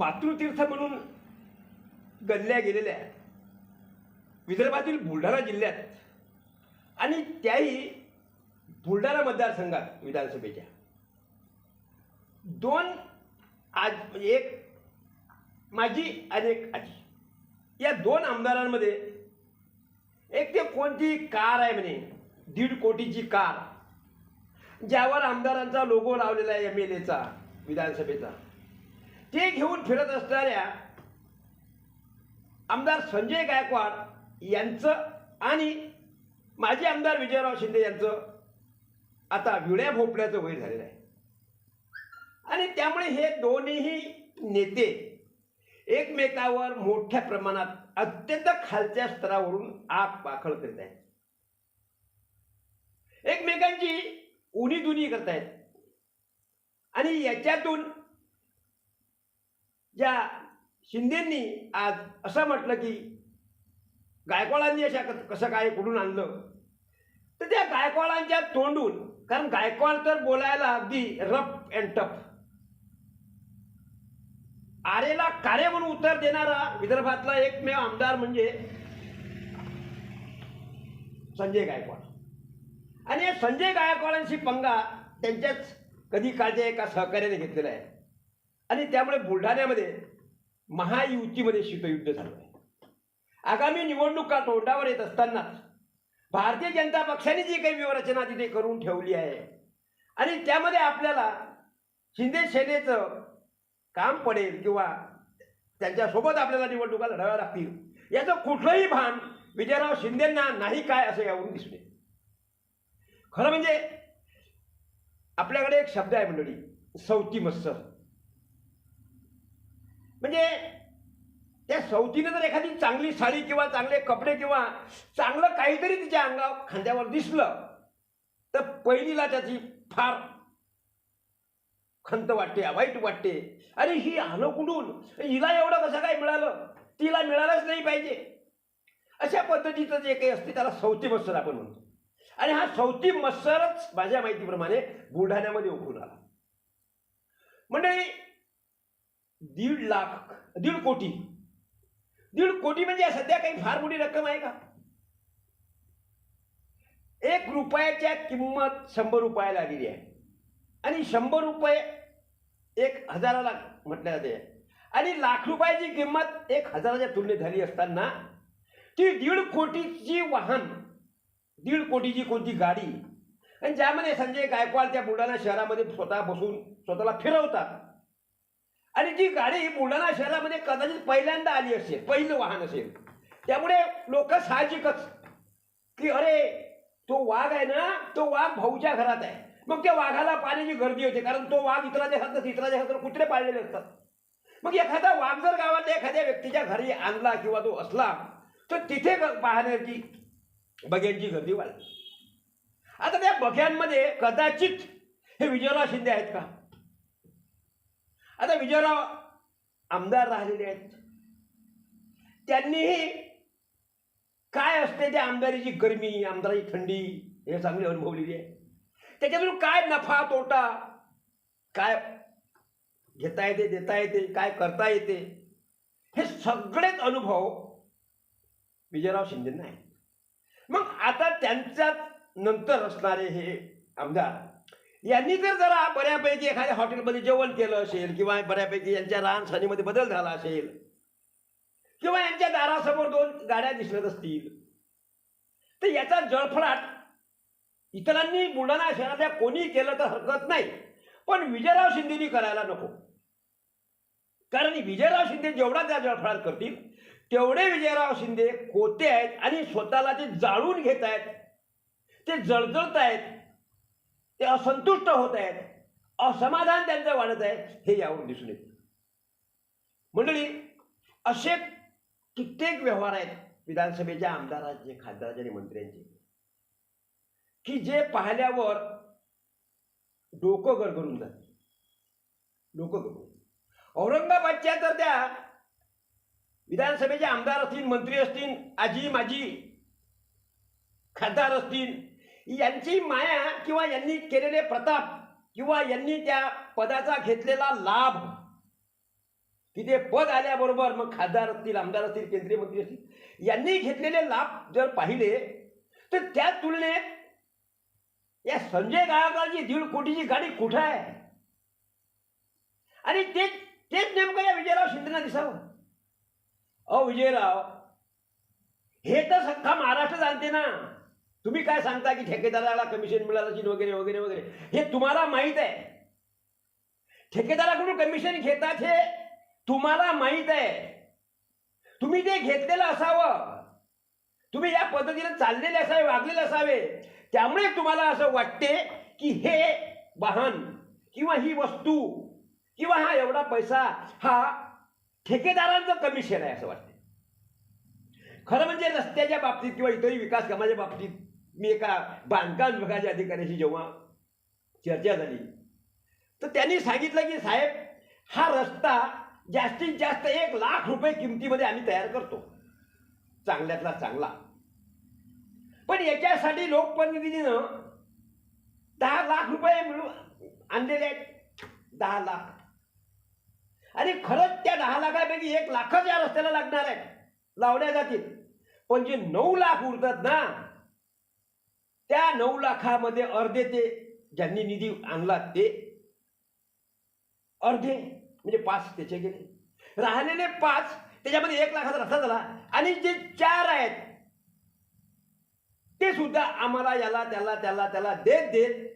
मातृतीर्थ म्हणून गणल्या गेलेल्या विदर्भातील बुलढाणा जिल्ह्यात. आणि त्याही बुलढाणा मतदारसंघात विधानसभेच्या. दोन आज म्हणजे एक माझी आणि एक आजी. या दोन आमदारांमध्ये एक ते कोणती कार आहे म्हणे? दीड कोटीची कार. ज्यावर आमदारांचा लोगो लावलेला आहे एम एल एचा विधानसभेचा. ते घेऊन फिरत असणाऱ्या आमदार संजय गायकवाड यांचं आणि माजी आमदार विजयराव शिंदे यांचं आता विड्या भोपळ्याचं वय झालेलं आहे. आणि त्यामुळे हे दोन्हीही नेते एकमेकावर मोठ्या प्रमाणात अत्यंत खालच्या स्तरावरून आग पाखळ करीत आहेत. एकमेकांची उणी दुनी करतायत. आणि याच्यातून ज्या शिंदेंनी आज असं म्हटलं की गायकवाडांनी अशा कसं काय कुठून आणलं? तर त्या गायकवाडांच्या तोंडून कारण गायकवाड तर बोलायला अगदी रफ अँड टफ आरेला कार्य म्हणून उत्तर देणारा विदर्भातला एकमेव आमदार म्हणजे संजय गायकवाड. आणि संजय गायकवाडांशी पंगा त्यांच्याच कधी काळच्या एका सहकार्याने घेतलेला आहे? आणि त्यामुळे बुलढाण्यामध्ये महायुतीमध्ये शीतयुद्ध झालं आहे. आगामी निवडणुका तोंडावर येत असतानाच भारतीय जनता पक्षाने जी काही व्यूहरचना तिथे करून ठेवली आहे आणि त्यामध्ये आपल्याला शिंदे सेनेचं काम पडेल किंवा त्यांच्यासोबत आपल्याला निवडणुका लढाव्या लागतील याचं कुठलंही भान विजयराव शिंदेंना नाही काय असं यावरून दिसले खरं म्हणजे आपल्याकडे एक शब्द आहे मंडळी सौती मत्सर म्हणजे त्या सवतीनं जर एखादी चांगली साडी किंवा चांगले कपडे किंवा चांगलं काहीतरी तिच्या अंगा खांद्यावर दिसलं तर पहिलीला त्याची फार खंत वाटते वाईट वाटते. अरे ही आलं कुठून? हिला एवढं कसं काय मिळालं? तिला मिळालंच नाही पाहिजे. अशा पद्धतीचं जे काही असते त्याला सौती मत्सर आपण म्हणतो. आणि हा सौती मत्सरच माझ्या माहितीप्रमाणे बुलढाण्यामध्ये उभून आला. मंडळी दीड लाख दीड कोटी. दीड कोटी म्हणजे सध्या काही फार मोठी रक्कम आहे का? एक रुपयाच्या किंमत शंभर रुपयाला आलेली आहे. आणि शंभर रुपये एक हजाराला म्हटल्या जाते. आणि लाख रुपयाची किंमत एक हजाराच्या तुलनेत झाली असताना ती दीड कोटीची वाहन दीड कोटीची कोणती गाडी आणि ज्यामध्ये संजय गायकवाड त्या बुलढाणा शहरामध्ये स्वतः बसून स्वतःला फिरवतात आणि जी गाडी बुलढाणा शहरामध्ये कदाचित पहिल्यांदा आली असेल पहिलं वाहन असेल त्यामुळे लोक साहजिकच की अरे तो वाघ आहे ना तो वाघ भाऊच्या घरात आहे. मग त्या वाघाला पाण्याची गर्दी होते कारण तो वाघ इतराच्या हातात इतरा देशात कुत्रे पाळलेले असतात. मग एखादा वाघ जर गावातल्या एखाद्या व्यक्तीच्या घरी आणला किंवा तो असला तर तिथे ग- पाहण्याची बघ्यांची गर्दी वाढली आता त्या बघ्यांमध्ये कदाचित हे विजयराव शिंदे आहेत का? आता विजयराव आमदार राहिलेले आहेत. त्यांनीही काय असते त्या आमदारीची गरमी आमदाराची थंडी हे चांगली अनुभवलेली आहे. त्याच्यातून काय नफा तोटा काय घेता येते देता येते काय करता येते हे सगळेच अनुभव विजयराव शिंदेंना आहेत. मग आता त्यांच्या नंतर असणारे हे आमदार यांनी जर जरा बऱ्यापैकी एखाद्या हॉटेलमध्ये जेवण केलं असेल किंवा बऱ्यापैकी यांच्या रानसाणीमध्ये बदल झाला असेल किंवा यांच्या दारासमोर दोन गाड्या दिसत असतील तर याचा जळफळाट इतरांनी बुलढाणा शहरातल्या कोणी केलं तर हरकत नाही. पण विजयराव शिंदेनी करायला नको. कारण विजयराव शिंदे जेवढा त्या जळफळाट करतील तेवढे विजयराव शिंदे खोते आहेत आणि स्वतःला ते जाळून घेत आहेत ते जळजळत आहेत. ते असंतुष्ट होत आहेत. असमाधान त्यांचं वाढत आहे हे यावरून दिसून येतं. मंडळी असे कित्येक व्यवहार आहेत विधानसभेच्या आमदारांचे खासदाराचे आणि मंत्र्यांचे की जे पाहिल्यावर डोकं गडगडून जाते. डोकं गडगडून. औरंगाबादच्या तर त्या विधानसभेचे आमदार असतील मंत्री असतील आजी माजी खासदार असतील यांची माया किंवा यांनी केलेले प्रताप किंवा यांनी त्या पदाचा घेतलेला लाभ तिथे पद आल्याबरोबर मग खासदार असतील आमदार असतील केंद्रीय मंत्री असतील यांनी घेतलेले लाभ जर पाहिले तर त्या तुलनेत या संजय गायकवाडची दीड कोटीची गाडी कुठं आहे? आणि ते तेच नेमकं या विजयराव शिंदेना दिसावं. अहो विजयराव हे तर सख्खा महाराष्ट्र जाणते ना. तुम्ही काय सांगता की ठेकेदाराला कमिशन मिळालं वगैरे वगैरे वगैरे? हे तुम्हाला माहीत आहे. ठेकेदाराकडून कमिशन घेतात हे तुम्हाला माहीत आहे. तुम्ही ते घेतलेलं असावं. तुम्ही या पद्धतीने चाललेले असावे वागलेले असावे. त्यामुळे तुम्हाला असं वाटते की हे वाहन किंवा ही वस्तू किंवा हा एवढा पैसा हा ठेकेदारांचं कमिशन आहे असं वाटते. खरं म्हणजे रस्त्याच्या बाबतीत किंवा इतरही विकास कामाच्या बाबतीत मी एका बांधकाम विभागाच्या अधिकाऱ्याशी जेव्हा चर्चा झाली तर त्यांनी सांगितलं की साहेब हा रस्ता जास्तीत जास्त एक लाख रुपये किमतीमध्ये आम्ही तयार करतो. चांगल्यातला चांगला. पण याच्यासाठी लोकप्रतिनिधीनं दहा लाख रुपये मिळून आणलेले आहेत. दहा लाख. आणि खरंच त्या दहा लाखापैकी एक लाखच या रस्त्याला लागणार आहेत. लावल्या जातील. पण जे नऊ लाख उरतात ना त्या नऊ लाखामध्ये अर्धे ते ज्यांनी निधी आणला ते अर्धे म्हणजे पाच त्याचे गेले. राहिलेले पाच त्याच्यामध्ये एक लाखाचा रस्ता झाला आणि जे चार आहेत ते सुद्धा आम्हाला याला त्याला त्याला त्याला देत देत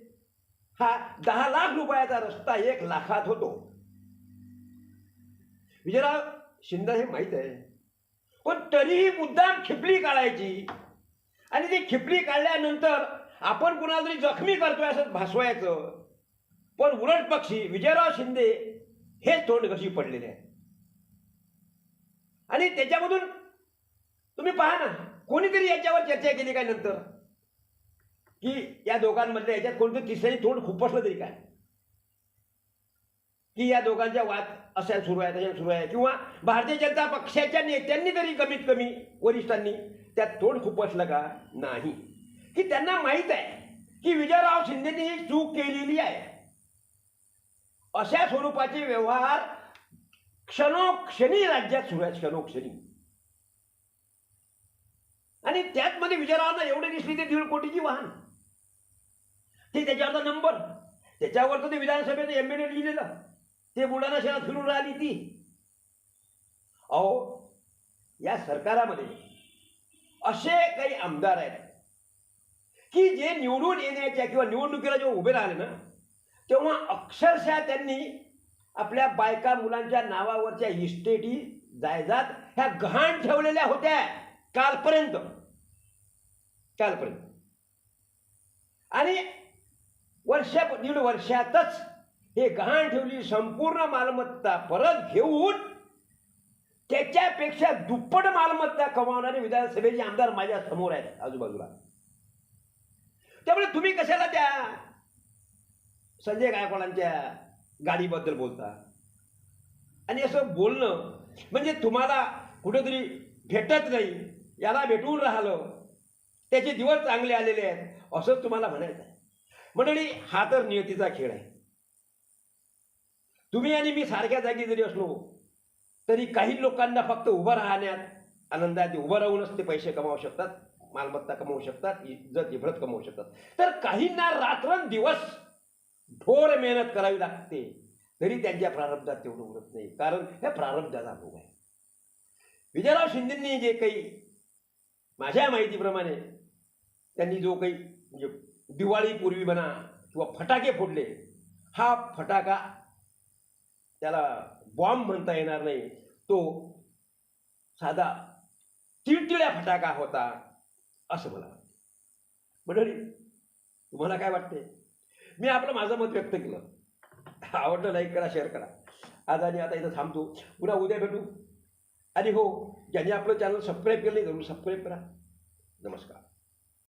हा दहा लाख रुपयाचा रस्ता एक लाखात होतो. विजयराव शिंदे हे माहीत आहे पण तरीही मुद्दाम खिपली काढायची आणि ती खिपली काढल्यानंतर आपण कुणाला तरी जखमी करतोय असं भासवायचं. पण उलट पक्षी विजयराव शिंदे हे तोंड कशी पडलेले आहे आणि त्याच्यामधून तुम्ही पहा ना कोणीतरी याच्यावर चर्चा केली काय नंतर? की या दोघांमधल्या याच्यात कोणतं तिसऱ्याने तोंड खुपसलं तरी काय? की या दोघांच्या वाद अशा सुरू आहे तशा सुरू आहे किंवा भारतीय जनता पक्षाच्या नेत्यांनी तरी कमीत कमी वरिष्ठांनी त्यात तोंड खुपसलं का? नाही. की त्यांना माहीत आहे की विजयराव शिंदेनी ही चूक केलेली आहे. अशा स्वरूपाचे व्यवहार क्षणोक्षणी राज्यात सुरू आहेत क्षणोक्षणी. आणि त्यात मध्ये विजयरावांना एवढे दिसली ते दीड कोटीची वाहन. ते त्याच्यावरचा नंबर त्याच्यावरचं ते विधानसभेचं एम लिहिलेलं. ते बुलढाणा शहरात फिरून राहिली ती. अहो या सरकारामध्ये असे काही आमदार आहेत. की जे निवडून येण्याच्या किंवा निवडणुकीला जेव्हा उभे राहिले ना तेव्हा अक्षरशः त्यांनी आपल्या बायका मुलांच्या नावावरच्या इस्टेटी जायदाद ह्या गहाण ठेवलेल्या होत्या कालपर्यंत. कालपर्यंत. आणि वर्षा दीड वर्षातच हे गहाण ठेवली संपूर्ण मालमत्ता परत घेऊन त्याच्यापेक्षा दुप्पट मालमत्ता कमावणारे विधानसभेचे आमदार माझ्यासमोर आहेत आजूबाजूला. त्यामुळे तुम्ही कशाला त्या संजय गायकवाडांच्या गाडीबद्दल बोलता? आणि असं बोलणं म्हणजे तुम्हाला कुठेतरी भेटत नाही याला भेटून राहिलं त्याचे दिवस चांगले आलेले आहेत असं तुम्हाला म्हणायचं आहे. मंडळी हा तर नियतीचा खेळ आहे. तुम्ही आणि मी सारख्या जागी जरी असलो तरी काही लोकांना फक्त उभं राहण्यात आनंदात उभं राहूनच ते पैसे कमावू शकतात मालमत्ता कमवू शकतात इज्जत इभ्रत कमवू शकतात. तर काहींना रात्रंदिवस ढोर मेहनत करावी लागते. तरी त्यांच्या प्रारब्धात तेवढं उरत नाही. कारण हे प्रारब्धाचा भोग आहे. विजयराव शिंदेंनी जे काही माझ्या माहितीप्रमाणे त्यांनी जो काही म्हणजे दिवाळीपूर्वी म्हणा किंवा फटाके फोडले हा फटाका त्याला बॉम्ब म्हणता येणार नाही. तो साधा तिळतिळ्या फटाका होता असं मला वाटते. मंडळी तुम्हाला काय वाटते मी आपलं माझं मत व्यक्त केलं. आवडलं लाईक करा शेअर करा. आज आणि आता इथं थांबतो. पुन्हा उद्या भेटू. आणि हो ज्यांनी आपलं चॅनल सबस्क्राईब केलं नाही जरूर सबस्क्राईब करा. नमस्कार.